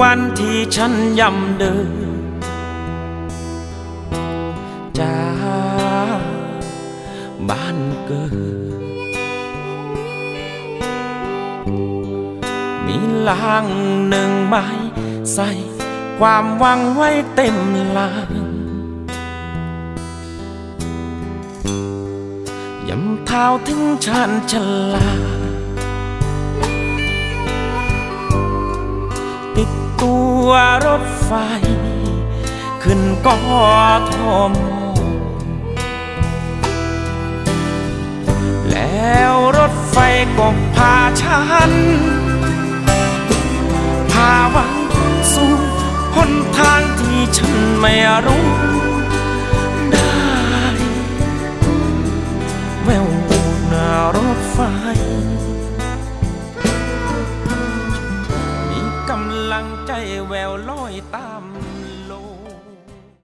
วันที่ฉันย่ำเดินจากบ้านเกิด มีลางหนึ่งใบใส่ความหวังไว้เต็มลางยำเท้าถึงชานชลา ติดตัวรถไฟ ขึ้นกอทมแล้วรถไฟก็พาฉัน พาวังสู่หนทางที่ฉันไม่รู้ได้ แววหน้ารถไฟ งใจแววลอยตาม